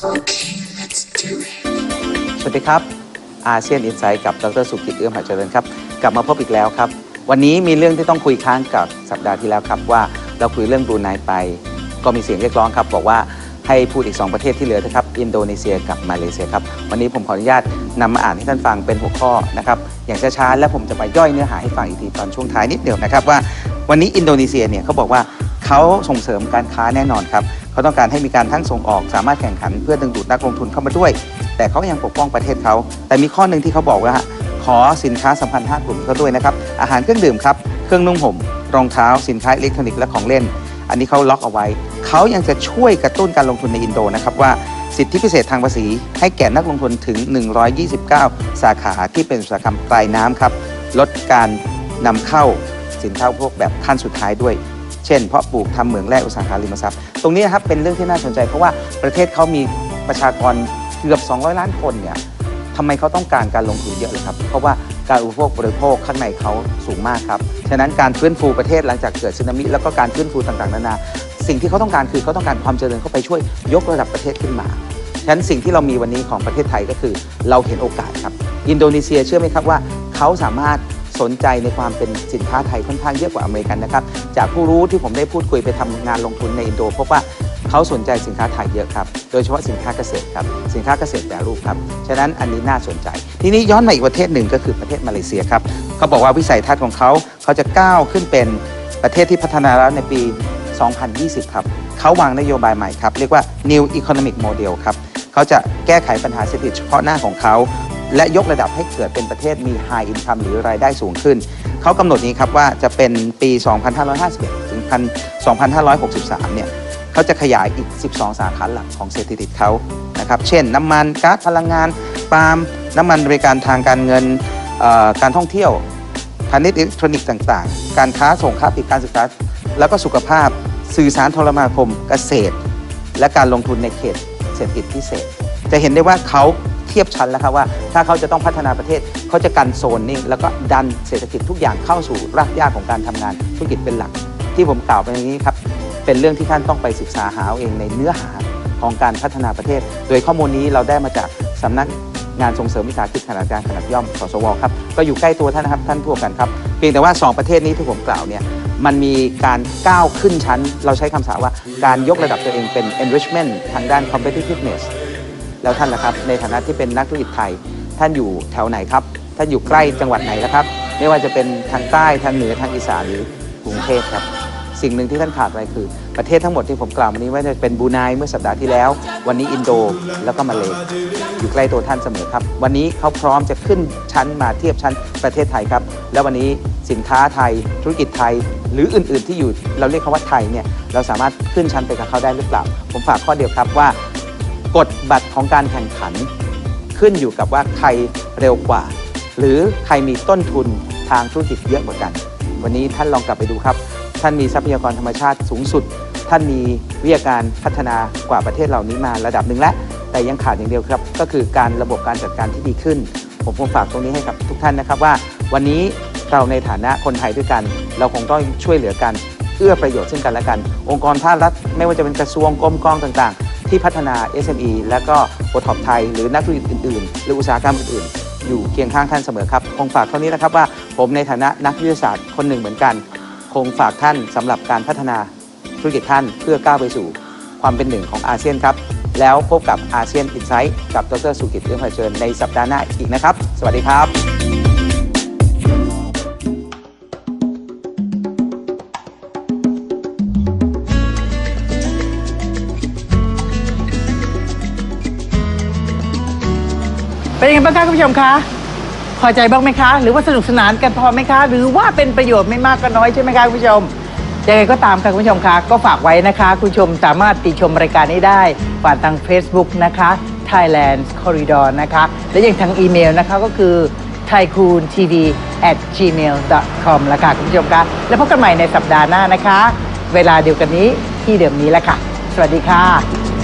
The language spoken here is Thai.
สวัสดีครับ อาเซียนอินไซต์กับดรสุกิตเอื้อมหาเจริญครับ กลับมาพบอีกแล้วครับ วันนี้มีเรื่องที่ต้องคุยค้างกับสัปดาห์ที่แล้วครับว่าเราคุยเรื่องบรูไนไป ก็มีเสียงเรียกร้องครับ บอกว่าให้พูดอีก 2 ประเทศที่เหลือนะครับ อินโดนีเซียกับมาเลเซียครับ วันนี้ผมขออนุญาตนำมาอ่านให้ท่านฟังเป็นหัวข้อนะครับ อย่างช้าๆ และผมจะไปย่อยเนื้อหาให้ฟังอีกทีตอนช่วงท้ายนิดเดียวนะครับว่า วันนี้อินโดนีเซียเนี่ยเขาบอกว่า เขาส่งเสริมการค้าแน่นอนครับเขาต้องการให้มีการทั้งส่งออกสามารถแข่งขัน เพื่อดึงดูดนักลงทุนเข้ามาด้วย แต่เขายังปกป้องประเทศเขา แต่มีข้อหนึ่งที่เขาบอกว่าขอสินค้าสัมพันธ์ห้ากลุ่มเขาด้วยนะครับอาหารเครื่องดื่มครับเครื่องนุ่งห่มรองเท้าสินค้าอิเล็กทรอนิกส์และของเล่น อันนี้เขาล็อกเอาไว้ เขายังจะช่วยกระตุ้นการลงทุนในอินโดนะครับว่าสิทธิพิเศษทางภาษี ให้แก่นักลงทุนถึง 129 สาขาที่เป็นอุตสาหกรรมปลายน้ำครับ ลดการนำเข้าสินค้าพวกแบบขั้นสุดท้ายด้วย เช่นเพาะปลูกทำเหมืองแร่อุตสาหกรรมริมทรัพย์ ตรงนี้นะครับเป็นเรื่องที่น่าสนใจเพราะว่าประเทศเขามีประชากรเกือบ 200 ล้านคนเนี่ยทำไมเขาต้องการการลงทุนเยอะเลยครับ เพราะว่าการอุปโภคบริโภคข้างในเขาสูงมากครับ ฉะนั้นการฟื้นฟูประเทศหลังจากเกิดสึนามิ แล้วก็การฟื้นฟูต่างๆ นานา สิ่งที่เขาต้องการคือเขาต้องการความเจริญเข้าไปช่วยยกระดับประเทศขึ้นมา ฉะนั้นสิ่งที่เรามีวันนี้ของประเทศไทยก็คือ เราเห็นโอกาสครับ อินโดนีเซียเชื่อไหมครับว่าเขาสามารถ สนใจในความเป็นสินค้าไทยค่อนข้างเยอะกว่าอเมริกันนะครับ จากผู้รู้ที่ผมได้พูดคุยไปทำงานลงทุนในอินโดพบว่าเขาสนใจสินค้าไทยเยอะครับ โดยเฉพาะสินค้าเกษตรครับ สินค้าเกษตรแปรรูปครับ ฉะนั้นอันนี้น่าสนใจ ทีนี้ย้อนมาอีกประเทศหนึ่งก็คือประเทศมาเลเซียครับ เขาบอกว่าวิสัยทัศน์ของเขาเขาจะก้าวขึ้นเป็นประเทศที่พัฒนาแล้วในปี 2020 ครับ เขาวางนโยบายใหม่ครับ เรียกว่า New Economic Model ครับ เขาจะแก้ไขปัญหาเศรษฐกิจเฉพาะหน้าของเขา และยกระดับให้เกิดเป็นประเทศมี High Income หรือรายได้สูงขึ้น เขากำหนดนี้ครับว่าจะเป็นปี 2551 ถึง 2563 เนี่ยเขาจะขยายอีก 12 สาขาหลักของเศรษฐกิจเขานะครับ เช่น น้ำมันก๊าซพลังงานปาล์มน้ำมันบริการทางการเงินการท่องเที่ยวพาณิชย์อิเล็กทรอนิกส์ต่างๆ การค้าส่งค้าปลีกการศึกษา แล้วก็สุขภาพสื่อสารโทรมาคมเกษตร และการลงทุนในเขตเศรษฐกิจพิเศษ จะเห็นได้ว่าเขา เทียบชั้นแล้วครับว่า ถ้าเขาจะต้องพัฒนาประเทศเขาจะกันโซนนี่แล้วก็ดันเศรษฐกิจทุกอย่างเข้าสู่รากหญ้าของการทำงานธุรกิจเป็นหลัก ที่ผมกล่าวไปอย่างนี้ครับเป็นเรื่องที่ท่านต้องไปศึกษาหาเอาเองในเนื้อหาของการพัฒนาประเทศ โดยข้อมูลนี้เราได้มาจากสำนักงานส่งเสริมวิสาหกิจขนาดกลางขนาดย่อมสสวครับก็อยู่ใกล้ตัวท่านนะครับท่านทั่วกันครับเพียงแต่ว่า 2 ประเทศนี้ที่ผมกล่าวเนี่ยมันมีการก้าวขึ้นชั้น เราใช้คำสาว่าการยกระดับตัวเองเป็น enrichment ทางด้าน competitiveness แล้วท่านล่ะครับ ในฐานะที่เป็นนักธุรกิจไทย ท่านอยู่แถวไหนครับ ท่านอยู่ใกล้จังหวัดไหนแล้วครับ ไม่ว่าจะเป็นทางใต้ทางเหนือทางอีสานหรือกรุงเทพครับ สิ่งหนึ่งที่ท่านขาดไปคือ ประเทศทั้งหมดที่ผมกล่าวมานี้ว่าจะเป็นบูไนเมื่อสัปดาห์ที่แล้ว วันนี้อินโดแล้วก็มาเลอยู่ใกล้ตัวท่านเสมอครับ วันนี้เขาพร้อมจะขึ้นชั้นมาเทียบชั้นประเทศไทยครับ แล้ววันนี้สินค้าไทย ธุรกิจไทย หรืออื่น ๆ ที่อยู่เราเรียกเขาว่าไทยเนี่ยเราสามารถขึ้นชั้นไปกับเขาได้หรือเปล่า ผมฝากข้อเดียวครับว่า กฎบัตรของการแข่งขัน ขึ้นอยู่กับว่าใครเร็วกว่า หรือใครมีต้นทุนทางธุรกิจเยอะกว่ากัน วันนี้ท่านลองกลับไปดูครับ ท่านมีทรัพยากรธรรมชาติสูงสุด ท่านมีวิทยาการพัฒนากว่าประเทศเหล่านี้มาระดับหนึ่งแล้ว แต่ยังขาดอย่างเดียวครับ ก็คือการระบบการจัดการที่ดีขึ้น ผมคงฝากตรงนี้ให้กับทุกท่านนะครับว่า วันนี้เราในฐานะคนไทยด้วยกัน เราคงต้องช่วยเหลือกันเอื้อประโยชน์ซึ่งกันและกัน องค์กรภาครัฐไม่ว่าจะเป็นกระทรวงกรมกองต่างๆ ที่พัฒนา SME และก็โอท็อปไทย หรือนักธุรกิจอื่นๆ หรืออุตสาหกรรมอื่นๆ อยู่เคียงข้างท่านเสมอครับ คงฝากเท่านี้นะครับว่าผมในฐานะนักวิทยาศาสตร์คนหนึ่งเหมือนกัน คงฝากท่านสำหรับการพัฒนาธุรกิจท่านเพื่อก้าวไปสู่ ความเป็นหนึ่งของอาเซียนครับ แล้วพบกับอาเซียนอินไซต์กับดรสุกิตเอื้อมเผชิญในสัปดาห์หน้าอีกนะครับ สวัสดีครับ เป็นยังไงบ้างคะคุณผู้ชมคะพอใจบ้างไหมคะ หรือว่าสนุกสนานกันพอไหมคะ หรือว่าเป็นประโยชน์ไม่มากก็น้อยใช่ไหมคะคุณผู้ชมยังไงก็ตามค่ะคุณผู้ชมคะก็ฝากไว้นะคะ คุณผู้ชมสามารถติชมรายการนี้ได้ผ่านทาง Facebook นะคะ Thailand Corridor นะคะ และยังทางอีเมลนะคะก็คือ t h a i k o o n t v at gmail com ละค่ะคุณผู้ชมคะแล้วพบกันใหม่ในสัปดาห์หน้านะคะ เวลาเดียวกันนี้ที่เดิมนี้แหละค่ะ สวัสดีค่ะ